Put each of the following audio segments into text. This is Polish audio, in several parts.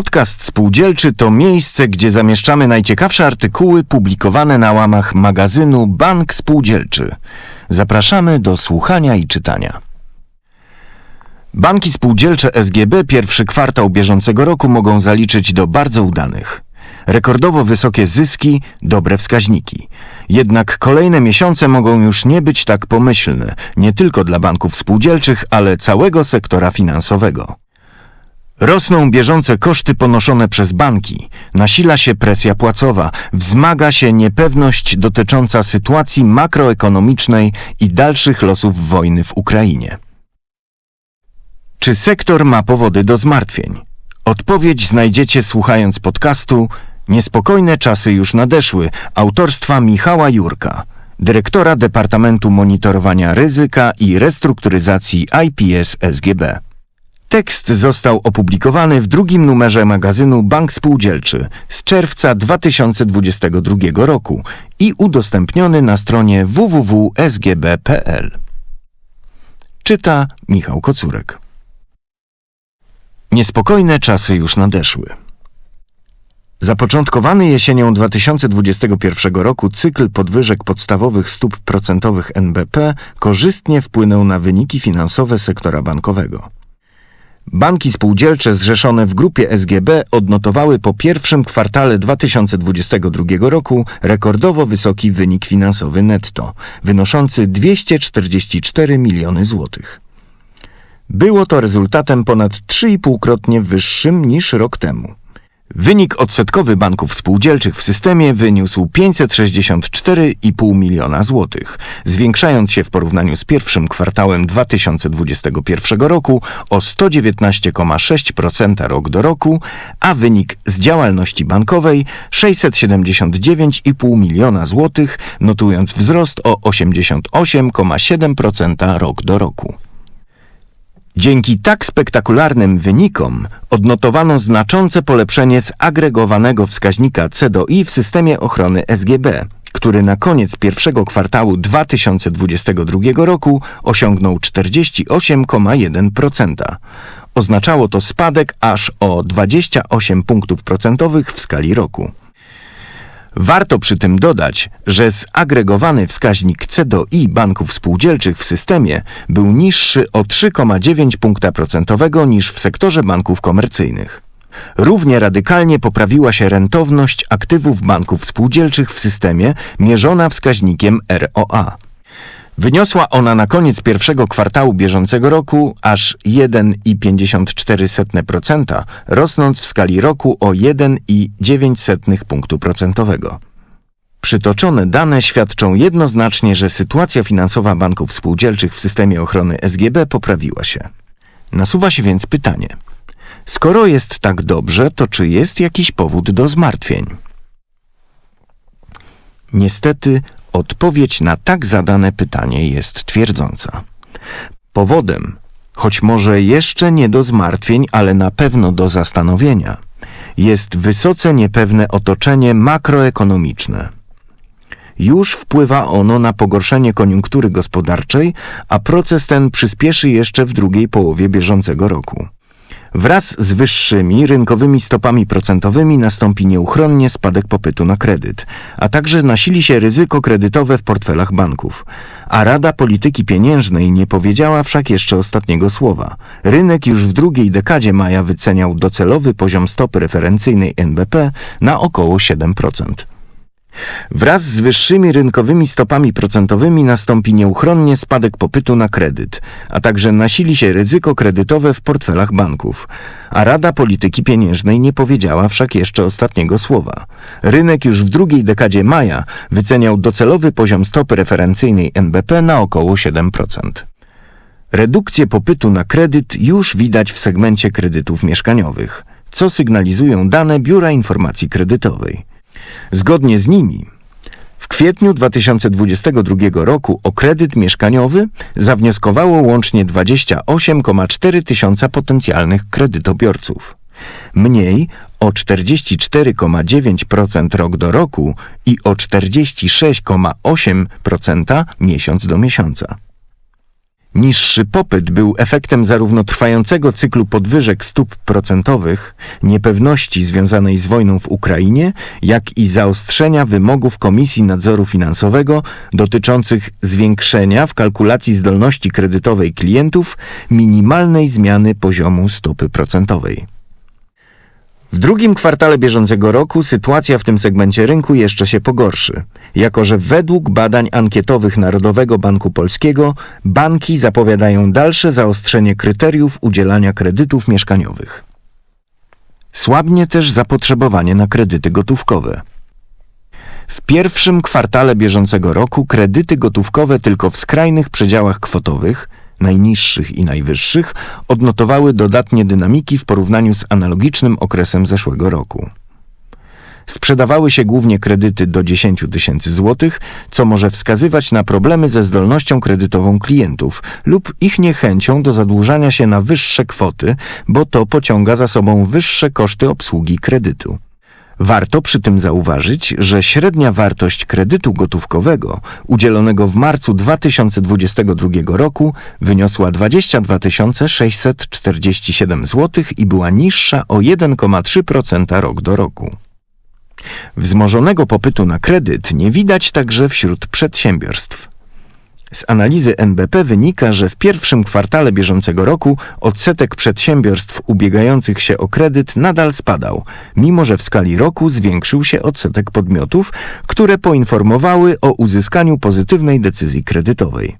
Podcast Spółdzielczy to miejsce, gdzie zamieszczamy najciekawsze artykuły publikowane na łamach magazynu Bank Spółdzielczy. Zapraszamy do słuchania i czytania. Banki spółdzielcze SGB pierwszy kwartał bieżącego roku mogą zaliczyć do bardzo udanych. Rekordowo wysokie zyski, dobre wskaźniki. Jednak kolejne miesiące mogą już nie być tak pomyślne, nie tylko dla banków spółdzielczych, ale całego sektora finansowego. Rosną bieżące koszty ponoszone przez banki, nasila się presja płacowa, wzmaga się niepewność dotycząca sytuacji makroekonomicznej i dalszych losów wojny w Ukrainie. Czy sektor ma powody do zmartwień? Odpowiedź znajdziecie słuchając podcastu Niespokojne czasy już nadeszły autorstwa Michała Jurka, dyrektora Departamentu Monitorowania Ryzyka i Restrukturyzacji IPS SGB. Tekst został opublikowany w drugim numerze magazynu Bank Spółdzielczy z czerwca 2022 roku i udostępniony na stronie www.sgb.pl. Czyta Michał Kocurek. Niespokojne czasy już nadeszły. Zapoczątkowany jesienią 2021 roku cykl podwyżek podstawowych stóp procentowych NBP korzystnie wpłynął na wyniki finansowe sektora bankowego. Banki spółdzielcze zrzeszone w grupie SGB odnotowały po pierwszym kwartale 2022 roku rekordowo wysoki wynik finansowy netto, wynoszący 244 miliony złotych. Było to rezultatem ponad 3,5-krotnie wyższym niż rok temu. Wynik odsetkowy banków spółdzielczych w systemie wyniósł 564,5 miliona złotych, zwiększając się w porównaniu z pierwszym kwartałem 2021 roku o 119,6% rok do roku, a wynik z działalności bankowej 679,5 miliona złotych, notując wzrost o 88,7% rok do roku. Dzięki tak spektakularnym wynikom odnotowano znaczące polepszenie zagregowanego wskaźnika C do I w systemie ochrony SGB, który na koniec pierwszego kwartału 2022 roku osiągnął 48,1%. Oznaczało to spadek aż o 28 punktów procentowych w skali roku. Warto przy tym dodać, że zagregowany wskaźnik C do I banków spółdzielczych w systemie był niższy o 3,9 punkta procentowego niż w sektorze banków komercyjnych. Równie radykalnie poprawiła się rentowność aktywów banków spółdzielczych w systemie mierzona wskaźnikiem ROA. Wyniosła ona na koniec pierwszego kwartału bieżącego roku aż 1,54%, rosnąc w skali roku o 1,9 punktu procentowego. Przytoczone dane świadczą jednoznacznie, że sytuacja finansowa banków spółdzielczych w systemie ochrony SGB poprawiła się. Nasuwa się więc pytanie: skoro jest tak dobrze, to czy jest jakiś powód do zmartwień? Niestety Odpowiedź na tak zadane pytanie jest twierdząca. Powodem, choć może jeszcze nie do zmartwień, ale na pewno do zastanowienia, jest wysoce niepewne otoczenie makroekonomiczne. Już wpływa ono na pogorszenie koniunktury gospodarczej, a proces ten przyspieszy jeszcze w drugiej połowie bieżącego roku. Wraz z wyższymi rynkowymi stopami procentowymi nastąpi nieuchronnie spadek popytu na kredyt, a także nasili się ryzyko kredytowe w portfelach banków. A Rada Polityki Pieniężnej nie powiedziała wszak jeszcze ostatniego słowa. Rynek już w drugiej dekadzie maja wyceniał docelowy poziom stopy referencyjnej NBP na około 7%. Wraz z wyższymi rynkowymi stopami procentowymi nastąpi nieuchronnie spadek popytu na kredyt, a także nasili się ryzyko kredytowe w portfelach banków. A Rada Polityki Pieniężnej nie powiedziała wszak jeszcze ostatniego słowa. Rynek już w drugiej dekadzie maja wyceniał docelowy poziom stopy referencyjnej NBP na około 7%. Redukcję popytu na kredyt już widać w segmencie kredytów mieszkaniowych, co sygnalizują dane Biura Informacji Kredytowej. Zgodnie z nimi, w kwietniu 2022 roku o kredyt mieszkaniowy zawnioskowało łącznie 28,4 tysiąca potencjalnych kredytobiorców. Mniej o 44,9% rok do roku i o 46,8% miesiąc do miesiąca. Niższy popyt był efektem zarówno trwającego cyklu podwyżek stóp procentowych, niepewności związanej z wojną w Ukrainie, jak i zaostrzenia wymogów Komisji Nadzoru Finansowego dotyczących zwiększenia w kalkulacji zdolności kredytowej klientów minimalnej zmiany poziomu stopy procentowej. W drugim kwartale bieżącego roku sytuacja w tym segmencie rynku jeszcze się pogorszy, jako że według badań ankietowych Narodowego Banku Polskiego banki zapowiadają dalsze zaostrzenie kryteriów udzielania kredytów mieszkaniowych. Słabnie też zapotrzebowanie na kredyty gotówkowe. W pierwszym kwartale bieżącego roku kredyty gotówkowe tylko w skrajnych przedziałach kwotowych – najniższych i najwyższych, odnotowały dodatnie dynamiki w porównaniu z analogicznym okresem zeszłego roku. Sprzedawały się głównie kredyty do 10 tysięcy złotych, co może wskazywać na problemy ze zdolnością kredytową klientów lub ich niechęcią do zadłużania się na wyższe kwoty, bo to pociąga za sobą wyższe koszty obsługi kredytu. Warto przy tym zauważyć, że średnia wartość kredytu gotówkowego udzielonego w marcu 2022 roku wyniosła 22 647 zł i była niższa o 1,3% rok do roku. Wzmożonego popytu na kredyt nie widać także wśród przedsiębiorstw. Z analizy NBP wynika, że w pierwszym kwartale bieżącego roku odsetek przedsiębiorstw ubiegających się o kredyt nadal spadał, mimo że w skali roku zwiększył się odsetek podmiotów, które poinformowały o uzyskaniu pozytywnej decyzji kredytowej.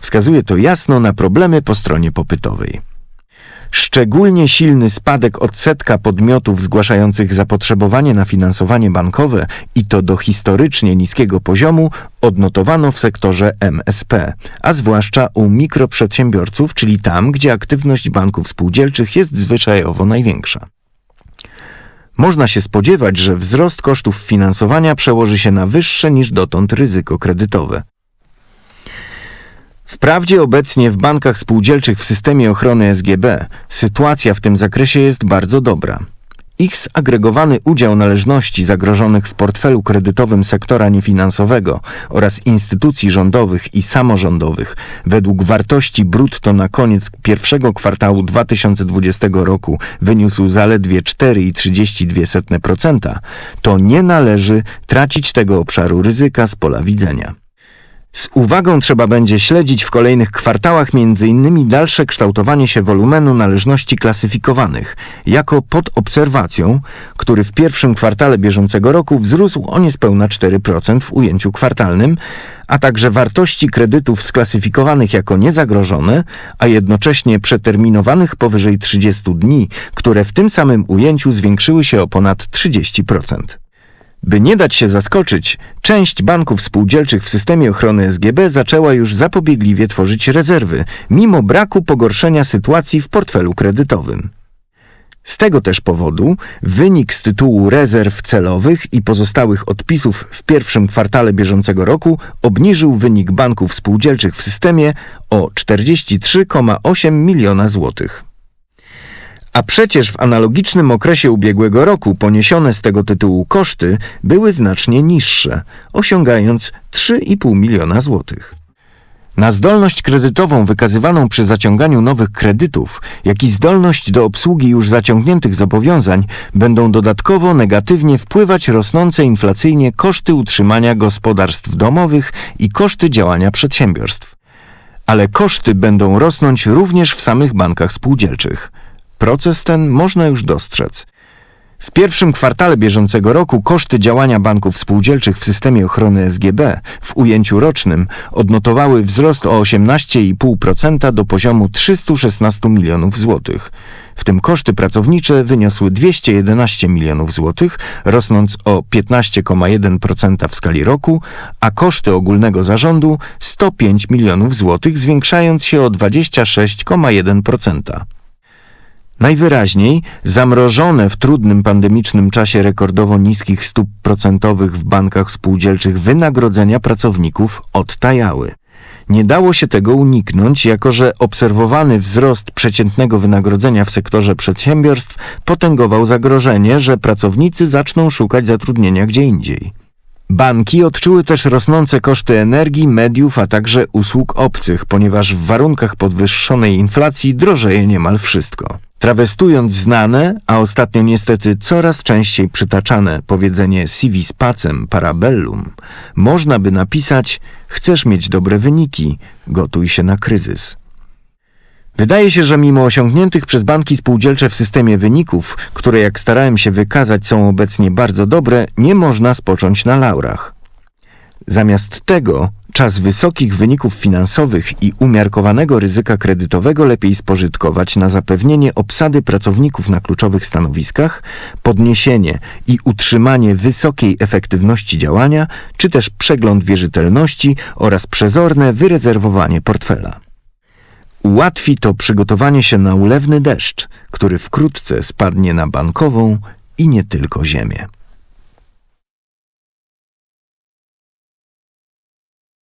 Wskazuje to jasno na problemy po stronie popytowej. Szczególnie silny spadek odsetka podmiotów zgłaszających zapotrzebowanie na finansowanie bankowe i to do historycznie niskiego poziomu odnotowano w sektorze MSP, a zwłaszcza u mikroprzedsiębiorców, czyli tam, gdzie aktywność banków spółdzielczych jest zwyczajowo największa. Można się spodziewać, że wzrost kosztów finansowania przełoży się na wyższe niż dotąd ryzyko kredytowe. Wprawdzie obecnie w bankach spółdzielczych w systemie ochrony SGB sytuacja w tym zakresie jest bardzo dobra. Ich zagregowany udział należności zagrożonych w portfelu kredytowym sektora niefinansowego oraz instytucji rządowych i samorządowych według wartości brutto na koniec pierwszego kwartału 2020 roku wyniósł zaledwie 4,32%, to nie należy tracić tego obszaru ryzyka z pola widzenia. Z uwagą trzeba będzie śledzić w kolejnych kwartałach m.in. dalsze kształtowanie się wolumenu należności klasyfikowanych, jako pod obserwacją, który w pierwszym kwartale bieżącego roku wzrósł o niespełna 4% w ujęciu kwartalnym, a także wartości kredytów sklasyfikowanych jako niezagrożone, a jednocześnie przeterminowanych powyżej 30 dni, które w tym samym ujęciu zwiększyły się o ponad 30%. By nie dać się zaskoczyć, część banków spółdzielczych w systemie ochrony SGB zaczęła już zapobiegliwie tworzyć rezerwy, mimo braku pogorszenia sytuacji w portfelu kredytowym. Z tego też powodu wynik z tytułu rezerw celowych i pozostałych odpisów w pierwszym kwartale bieżącego roku obniżył wynik banków spółdzielczych w systemie o 43,8 miliona złotych. A przecież w analogicznym okresie ubiegłego roku poniesione z tego tytułu koszty były znacznie niższe, osiągając 3,5 miliona złotych. Na zdolność kredytową wykazywaną przy zaciąganiu nowych kredytów, jak i zdolność do obsługi już zaciągniętych zobowiązań będą dodatkowo negatywnie wpływać rosnące inflacyjnie koszty utrzymania gospodarstw domowych i koszty działania przedsiębiorstw. Ale koszty będą rosnąć również w samych bankach spółdzielczych. Proces ten można już dostrzec. W pierwszym kwartale bieżącego roku koszty działania banków spółdzielczych w systemie ochrony SGB w ujęciu rocznym odnotowały wzrost o 18,5% do poziomu 316 milionów złotych. W tym koszty pracownicze wyniosły 211 milionów złotych, rosnąc o 15,1% w skali roku, a koszty ogólnego zarządu 105 milionów złotych, zwiększając się o 26,1%. Najwyraźniej zamrożone w trudnym pandemicznym czasie rekordowo niskich stóp procentowych w bankach spółdzielczych wynagrodzenia pracowników odtajały. Nie dało się tego uniknąć, jako że obserwowany wzrost przeciętnego wynagrodzenia w sektorze przedsiębiorstw potęgował zagrożenie, że pracownicy zaczną szukać zatrudnienia gdzie indziej. Banki odczuły też rosnące koszty energii, mediów, a także usług obcych, ponieważ w warunkach podwyższonej inflacji drożeje niemal wszystko. Trawestując znane, a ostatnio niestety coraz częściej przytaczane powiedzenie civis pacem parabellum, można by napisać: Chcesz mieć dobre wyniki, gotuj się na kryzys. Wydaje się, że mimo osiągniętych przez banki spółdzielcze w systemie wyników, które jak starałem się wykazać są obecnie bardzo dobre, nie można spocząć na laurach. Zamiast tego czas wysokich wyników finansowych i umiarkowanego ryzyka kredytowego lepiej spożytkować na zapewnienie obsady pracowników na kluczowych stanowiskach, podniesienie i utrzymanie wysokiej efektywności działania, czy też przegląd wierzytelności oraz przezorne wyrezerwowanie portfela. Ułatwi to przygotowanie się na ulewny deszcz, który wkrótce spadnie na bankową i nie tylko ziemię.